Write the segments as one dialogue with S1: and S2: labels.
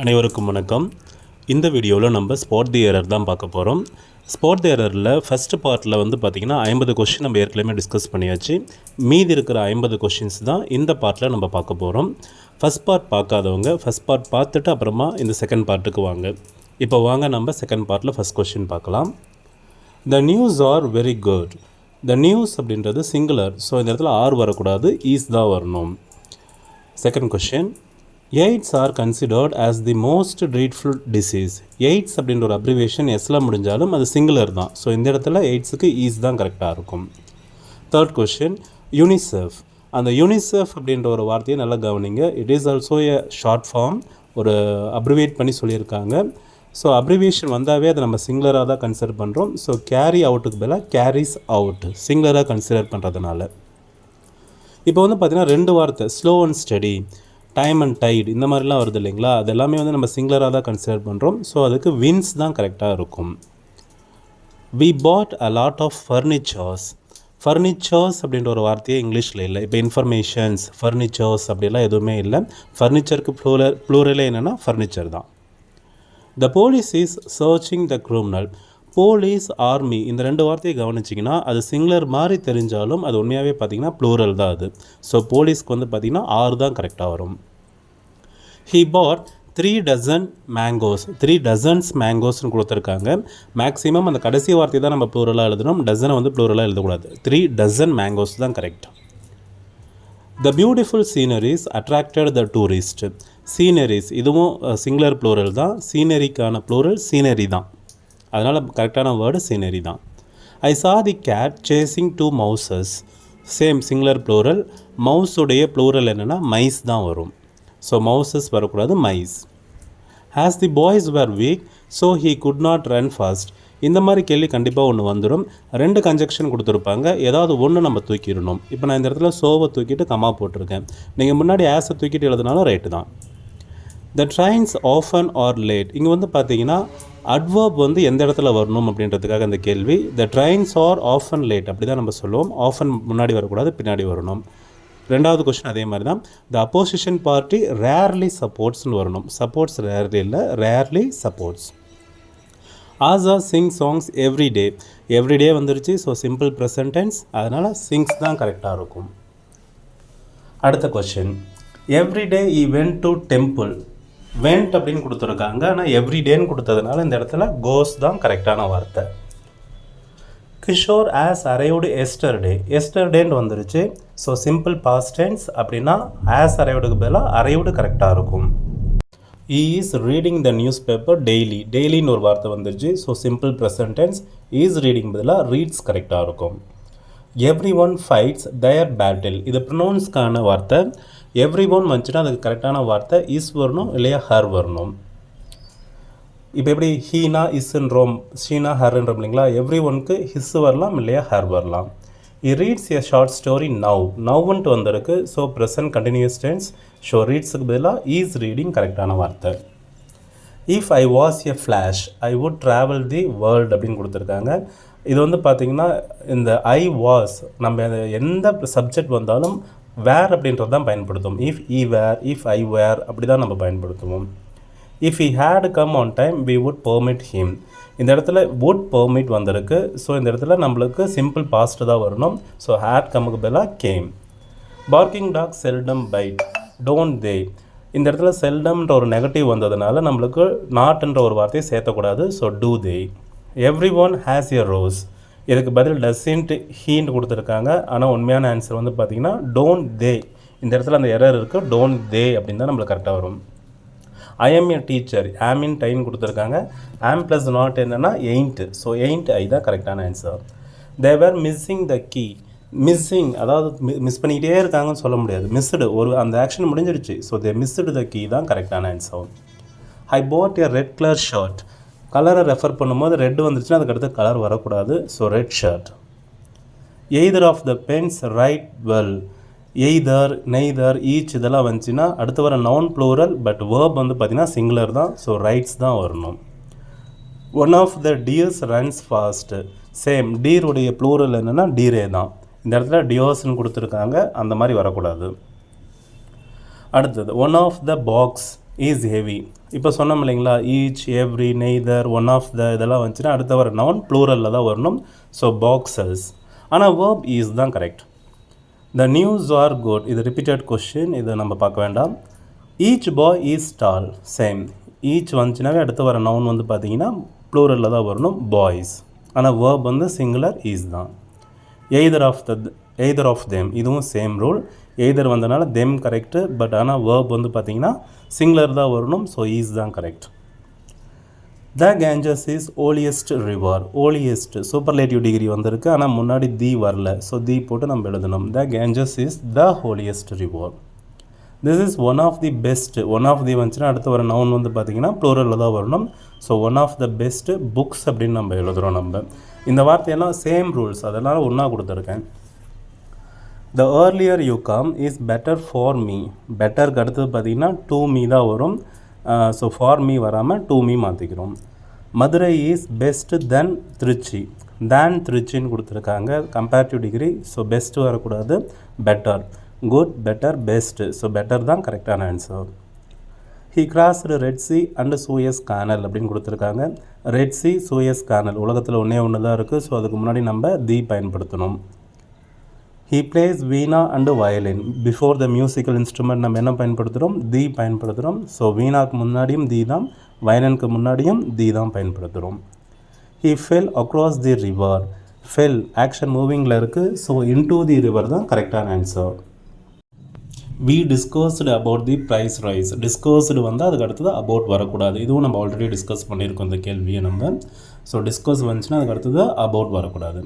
S1: அனைவருக்கும் வணக்கம். இந்த வீடியோவில் நம்ம ஸ்பாட் தி எரர் தான் பார்க்க போகிறோம் ஸ்பாட் தி எரரில் ஃபஸ்ட்டு பார்ட்டில் வந்து பார்த்திங்கன்னா ஐம்பது கொஷின் நம்ம ஏற்கனவே டிஸ்கஸ் பண்ணியாச்சு. மீதி இருக்கிற ஐம்பது கொஷின்ஸ் தான் இந்த பார்ட்டில் நம்ம பார்க்க போகிறோம் ஃபஸ்ட் பார்ட் பார்க்காதவங்க ஃபஸ்ட் பார்ட் பார்த்துட்டு அப்புறமா இந்த செகண்ட் பார்ட்டுக்கு வாங்க. இப்போ வாங்க நம்ம செகண்ட் பார்ட்டில் ஃபஸ்ட் கொஷின் பார்க்கலாம். The news are very good the news அப்படின்றது சிங்குலர் ஸோ இந்த இடத்துல ஆர் வரக்கூடாது ஈஸ் தான் வரணும். Second question AIDS are considered as the most dreadful disease AIDS அப்படின்ற ஒரு அப்ரிவேஷன் எஸ்ல முடிஞ்சாலும் அது சிங்குலர் தான். ஸோ இந்த இடத்துல எய்ட்ஸுக்கு ஈஸ் தான் கரெக்டாக இருக்கும். தேர்ட் கொஷின் யூனிசெஃப் அந்த யூனிசெஃப் அப்படின்ற ஒரு வார்த்தையை நல்லா கவனிங்க. It is also a short form ஒரு அப்ரிவேட் பண்ணி சொல்லியிருக்காங்க. ஸோ அப்ரிவேஷன் வந்தாவே அதை நம்ம சிங்குலராக தான் கன்சிடர் பண்ணுறோம் ஸோ கேரி அவுட்டுக்கு பதிலாக கேரிஸ் அவுட் சிங்குலராக கன்சிடர் பண்ணுறதுனால இப்போ வந்து பார்த்தீங்கன்னா ரெண்டு வார்த்தை slow and steady time and tide இந்த மாதிரிலாம் வருது இல்லைங்களா? அது எல்லாமே வந்து நம்ம சிங்குலராக தான் கன்சிடர் பண்ணுறோம் ஸோ அதுக்கு வின்ஸ் தான் கரெக்டாக இருக்கும். We bought a lot of furnitures furnitures அப்படின்ற ஒரு வார்த்தையே இங்கிலீஷில் இல்லை. இப்போ இன்ஃபர்மேஷன்ஸ் ஃபர்னிச்சர்ஸ் அப்படிலாம் எதுவுமே இல்லை. ஃபர்னிச்சருக்கு ப்ளூரல் ப்ளூரலே என்னென்னா ஃபர்னிச்சர் தான். The police is searching the criminal police army இந்த ரெண்டு வார்த்தையை கவனிச்சிங்கன்னா அது சிங்குலர் மாதிரி தெரிஞ்சாலும் அது உண்மையாகவே பார்த்தீங்கன்னா ப்ளூரல் தான் அது. ஸோ போலீஸ்க்கு வந்து பார்த்திங்கன்னா ஆறு தான் கரெக்டாக வரும். He bought three dozen mangoes three dozens மேங்கோஸ்னு கொடுத்துருக்காங்க. மேக்ஸிமம் அந்த கடைசி வார்த்தை தான் நம்ம ப்ளூரலாக எழுதணும். டசனை வந்து ப்ளூரலாக எழுதக்கூடாது. த்ரீ டசன் மேங்கோஸ் தான் correct the beautiful sceneries attracted the tourist sceneries இதுவும் சிங்குலர் ப்ளூரல் தான். சீனரிக்கான ப்ளூரல் சீனரி தான். அதனால் கரெக்டான வேர்டு சீனரி தான். I saw the cat chasing two mouses same singular plural மவுஸுடைய plural என்னென்னா மைஸ் தான் வரும். ஸோ மவுசஸ் வரக்கூடாது mice has the boys were weak so he could not run fast இந்த மாதிரி கேள்வி கண்டிப்பாக ஒன்று வந்துடும் ரெண்டு கன்ஜெக்ஷன் கொடுத்துருப்பாங்க. ஏதாவது ஒன்று நம்ம தூக்கிடணும். இப்போ நான் இந்த இடத்துல சோவை தூக்கிட்டு கமா போட்டிருக்கேன். நீங்கள் முன்னாடி ஆஸை தூக்கிட்டு எழுதுனாலும் ரைட்டு தான். The trains often are late இங்கே வந்து பார்த்தீங்கன்னா அட்வர்ப் வந்து எந்த இடத்துல வரணும் அப்படின்றதுக்காக அந்த கேள்வி. The trains are often late அப்படி தான் நம்ம சொல்லுவோம். ஆஃபன் முன்னாடி வரக்கூடாது பின்னாடி வரணும். ரெண்டாவது கொஷின் அதே மாதிரி தான் த அப்போசிஷன் பார்ட்டி ரேர்லி சப்போர்ட்ஸ்னு வரணும். சப்போர்ட்ஸ் ரேர்லி இல்லை rarely supports Asha sing songs every day every day வந்துருச்சு. ஸோ சிம்பிள் ப்ரெசன்டென்ஸ் அதனால் சிங்ஸ் தான் கரெக்டாக இருக்கும். அடுத்த question every day he went to temple went அப்படின்னு கொடுத்துருக்காங்க. ஆனால் எவ்ரி டேன்னு கொடுத்ததுனால இந்த இடத்துல கோஸ் தான் கரெக்டான வார்த்தை. கிஷோர் ஆஸ் அரைவ்டு எஸ்டர்டே எஸ்டர்டேன்னு வந்துருச்சு. ஸோ சிம்பிள் பாஸ்ட் டென்ஸ் அப்படின்னா ஆஸ் அரைவ்டுக்கு பதிலாக அரைவ்டு கரெக்டாக இருக்கும். He is reading the newspaper daily டெய்லின்னு ஒரு வார்த்தை வந்துருச்சு. So simple present tense is reading பதிலாக ரீட்ஸ் கரெக்டாக இருக்கும். Everyone fights their battle இது ப்ரொனவுன்ஸ்க்கான வார்த்தை. எவ்ரி ஒன் வந்துச்சுன்னா அதுக்கு கரெக்டான வார்த்தை இஸ் வரணும் இல்லையா ஹர் வரணும். இப்போ எப்படி ஹீனா இஸ்ன்றோம் ஷீனா ஹர்ன்றோம் இல்லைங்களா? எவ்ரி ஒனுக்கு ஹிஸ் வரலாம் இல்லையா ஹர் வரலாம். He reads a short story now நவ்ன்ட்டு வந்திருக்கு. So present continuous tense so ரீட்ஸுக்கு பதிலாக ஈஸ் ரீடிங் கரெக்டான வார்த்தை. If I was a flash I would travel the world அப்படின்னு கொடுத்துருக்காங்க. இது வந்து பார்த்திங்கன்னா இந்த ஐ வாஸ் நம்ம எந்த சப்ஜெக்ட் வந்தாலும் வேர் அப்படின்றது தான் பயன்படுத்துவோம். If E where if I வேர் அப்படி தான் நம்ம பயன்படுத்துவோம். If he had come on time we would permit him இந்த இடத்துல வுட் பெர்மிட் வந்திருக்கு. ஸோ இந்த இடத்துல நம்மளுக்கு சிம்பிள் பாஸ்ட் தான் வரணும். ஸோ ஹேட் கம்முக்கு பதிலாக came barking dog seldom bite don't they இந்த இடத்துல செல்டம்ன்ற ஒரு நெகட்டிவ் வந்ததுனால நம்மளுக்கு நாட்ன்ற ஒரு வார்த்தையை சேர்த்தக்கூடாது. So do they everyone has a rose இதுக்கு பதில் டஸ்இன்ட் ஹீன்னு கொடுத்துருக்காங்க. ஆனால் உண்மையான ஆன்சர் வந்து பார்த்தீங்கன்னா டோன்ட் தே இந்த இடத்துல அந்த எரர் இருக்குது டோன்ட் தே அப்படின்னு தான் நம்மளுக்கு கரெக்டாக வரும். ஐ எம் ஏ டீச்சர் ஆம் இன் டைன் கொடுத்துருக்காங்க. ஆம் ப்ளஸ் நாட் என்னென்னா எயின்ட்டு ஸோ எயின்ட் ஐ தான் கரெக்டான answer they were missing the key missing அதாவது மிஸ் பண்ணிக்கிட்டே இருக்காங்கன்னு சொல்ல முடியாது. மிஸ்டு ஒரு அந்த ஆக்ஷன் முடிஞ்சிடுச்சு. So they missed the key தான் கரெக்டான answer I bought a red colour shirt கலரை ரெஃபர் பண்ணும்போது ரெட் வந்துருச்சுன்னா அதுக்கு அடுத்து கலர் வரக்கூடாது. So red shirt either of the pens right well either neither each இதெல்லாம் வந்துச்சுன்னா அடுத்து வர நவுன் ப்ளூரல் பட் வேர்ப் வந்து பார்த்திங்கன்னா சிங்குலர் தான். ஸோ ரைட்ஸ் தான் வரணும். One of the deers runs fast same டீருடைய plural என்னென்னா டீரே தான். இந்த இடத்துல டியோஸ்ன்னு கொடுத்துருக்காங்க. அந்த மாதிரி வரக்கூடாது. அடுத்தது one of the box is heavy இப்போ சொன்னோம் இல்லைங்களா each every neither one of the இதெல்லாம் வந்துச்சுன்னா அடுத்த வர நவுன் ப்ளூரலில் தான் வரணும். ஸோ பாக்ஸஸ் ஆனால் வேர்ப் இஸ் தான் correct the news are good இது ரிப்பீட்டட் கொஷின் இதை நம்ம பார்க்க வேண்டாம். Each boy is tall same each வந்துச்சுனாவே அடுத்து வர நவுன் வந்து பார்த்தீங்கன்னா ப்ளூரலில் தான் வரணும். பாய்ஸ் ஆனால் வேர்ப் வந்து சிங்குலர் ஈஸ் தான். Either of the either of them இதுவும் சேம் ரூல் எய்தர் வந்தனால தெம் கரெக்டு பட் ஆனால் வேர்ப் வந்து பார்த்தீங்கன்னா சிங்குலர் தான் வரணும் ஸோ ஈஸ் தான் correct the Ganges is holiest river holiest superlative degree வந்திருக்கு ஆனால் முன்னாடி தி வரல ஸோ தி போட்டு நம்ம எழுதணும். The Ganges is the holiest river this is one of the best one of the வந்துச்சுன்னா அடுத்து வர நவுன் வந்து பார்த்தீங்கன்னா ப்ளூரலில் தான் வரணும். So one of the best books அப்படின்னு நம்ம எழுதுகிறோம் நம்ம. இந்த வார்த்தையெல்லாம் சேம் ரூல்ஸ் அதெல்லாம் ஒன்றா கொடுத்துருக்கேன். The earlier you come is better for me பெட்டருக்கு அடுத்தது பார்த்தீங்கன்னா டூ மீ தான் வரும். ஸோ ஃபார் மீ வராமல் to me மாற்றிக்கிறோம் Madurai is best then Trichy. Than திருச்சின்னு கொடுத்துருக்காங்க. கம்பேரிட்டிவ் டிகிரி ஸோ பெஸ்ட்டு வரக்கூடாது. Better good better best so better தான் கரெக்டான answer he crossed Red Sea and Suez canal அப்படின்னு கொடுத்துருக்காங்க. Red C Suez கானல் உலகத்தில் ஒன்றே ஒன்று தான் இருக்குது ஸோ அதுக்கு முன்னாடி நம்ம தி பயன்படுத்தணும். He plays veena and violin before the musical instrument நம்ம என்ன பயன்படுத்துகிறோம் தி பயன்படுத்துகிறோம் ஸோ வீணாக்கு முன்னாடியும் தி தான் வயலினுக்கு முன்னாடியும் தி தான் பயன்படுத்துகிறோம் he fell across the river fell action மூவிங்கில் இருக்குது ஸோ இன்டூ தி ரிவர் தான் கரெக்டான answer we discussed about the price rise discussed வந்து அதுக்கு அடுத்தது அபவுட் வரக்கூடாது. இதுவும் நம்ம ஆல்ரெடி டிஸ்கஸ் பண்ணியிருக்கோம் இந்த கேள்வியை நம்ம. ஸோ டிஸ்கஸ் வந்துச்சுன்னா அதுக்கு அடுத்தது அபவுட் வரக்கூடாது.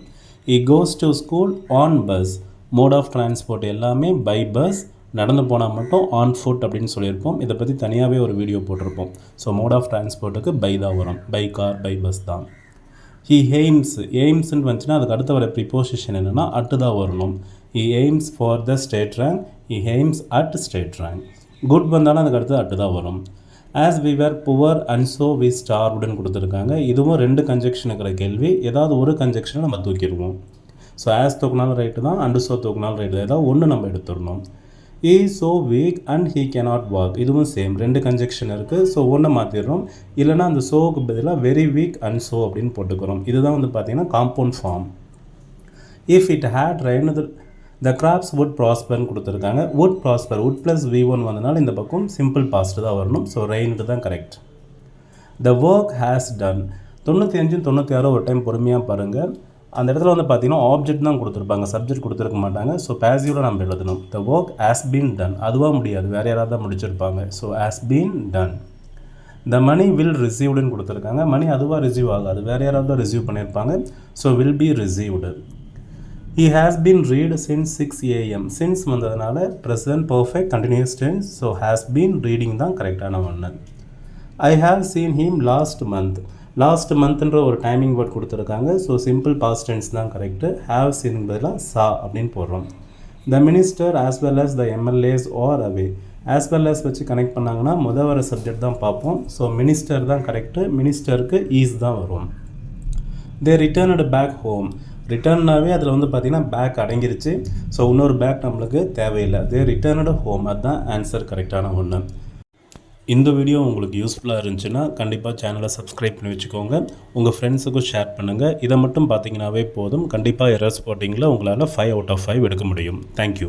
S1: He goes to school on bus mode of transport எல்லாமே பை பஸ் நடந்து போனால் மட்டும் ஆன் ஃபுட் அப்படின்னு சொல்லியிருப்போம். இதை பற்றி தனியாகவே ஒரு வீடியோ போட்டிருப்போம். ஸோ மோட் ஆஃப் டிரான்ஸ்போர்ட்டுக்கு பை தான் வரும். பை கார் பை பஸ் தான். ஹி எய்ம்ஸ் எய்ம்ஸ்ன்னு வந்துச்சுன்னா அதுக்கு அடுத்த வர ப்ரிப்போசிஷன் என்னென்னா அட்டு தான் வரணும். He aims for the state rank he aims at state rank good வந்தாலும் அதுக்கு அடுத்து அட்டு தான் வரும். As we were poor and so we ஸ்டார்வுடன் கொடுத்துருக்காங்க. இதுவும் ரெண்டு கன்ஜெக்ஷன் இருக்கிற கேள்வி. ஏதாவது ஒரு கன்ஜெக்ஷனை நம்ம தூக்கிடுவோம். ஸோ ஆஸ் தூக்கினாலும் ரைட்டு தான் அண்டு ஸோ தூக்கினாலும் ரைட்டு தான். ஏதாவது ஒன்று நம்ம எடுத்துடணும். He so weak and he cannot walk இதுவும் சேம் ரெண்டு கன்ஜெக்ஷன் இருக்குது ஸோ ஒன்றை மாற்றிடுறோம் இல்லைனா அந்த சோவுக்கு பதிலாக வெரி வீக் அண்ட் ஸோ அப்படின்னு போட்டுக்கிறோம். இதுதான் வந்து பார்த்திங்கன்னா compound form if it had rain the crops would ப்ராஸ்பர்னு கொடுத்துருக்காங்க. Would prosper would plus V one வந்தனால இந்த பக்கம் சிம்பிள் பாஸ்ட் தான் வரணும். ஸோ ரெயின்டு தான் correct the work has done தொண்ணூற்றி அஞ்சு தொண்ணூற்றி ஆறோ ஒரு டைம் பொறுமையாக பாருங்கள் அந்த இடத்துல வந்து பார்த்தீங்கன்னா ஆப்ஜெக்ட் தான் கொடுத்துருப்பாங்க. சப்ஜெக்ட் கொடுத்துருக்க மாட்டாங்க. ஸோ பேசிவில் நம்ம எழுதணும். The work has been done அதுவாக முடியாது. வேறு யாராவது தான் முடிச்சிருப்பாங்க. So has been done the money will ரிசீவ்டுன்னு கொடுத்துருக்காங்க. மணி அதுவாக ரிசீவ் ஆகாது. வேறு யாராவது தான் ரிசீவ் பண்ணியிருப்பாங்க so will be received he has been read since six AM since வந்ததுனால present perfect continuous tense so has been reading தான் கரெக்டான ஒன்று I have seen him last month last மந்த்ன்ற ஒரு டைமிங் வேர்ட் கொடுத்துருக்காங்க. ஸோ சிம்பிள் பாஸ்ட் டென்ஸ் தான் correct ஹாவ்ஸ் என்பதெல்லாம் பதிலாக saw அப்படின்னு போடுறோம். The minister as well as the MLAs are away as well as வச்சு கனெக்ட் பண்ணாங்கன்னா முதவர வர சப்ஜெக்ட் தான் பார்ப்போம். ஸோ மினிஸ்டர் தான் கரெக்டு மினிஸ்டருக்கு ஈஸ் தான் வரும். தே ரிட்டர்னடு பேக் ஹோம் ரிட்டர்ன்னாவே அதில் வந்து பார்த்திங்கன்னா பேக் அடங்கிருச்சு. ஸோ இன்னொரு பேக் நம்மளுக்கு தேவையில்லை. தே ரிட்டர்னடு ஹோம் அதுதான் ஆன்சர் கரெக்டான ஒன்று இந்த வீடியோ உங்களுக்கு யூஸ்ஃபுல்லாக இருந்துச்சுன்னா கண்டிப்பாக சேனலை சப்ஸ்கிரைப் பண்ணி வச்சுக்கோங்க. உங்கள் ஃப்ரெண்ட்ஸுக்கும் ஷேர் பண்ணுங்கள் இதை மட்டும் பார்த்தீங்கன்னாவே போதும். கண்டிப்பாக எரர் ஸ்போர்ட்டிங்கில் உங்களால் ஃபைவ் அவுட் ஆஃப் ஃபைவ் எடுக்க முடியும். தேங்க்யூ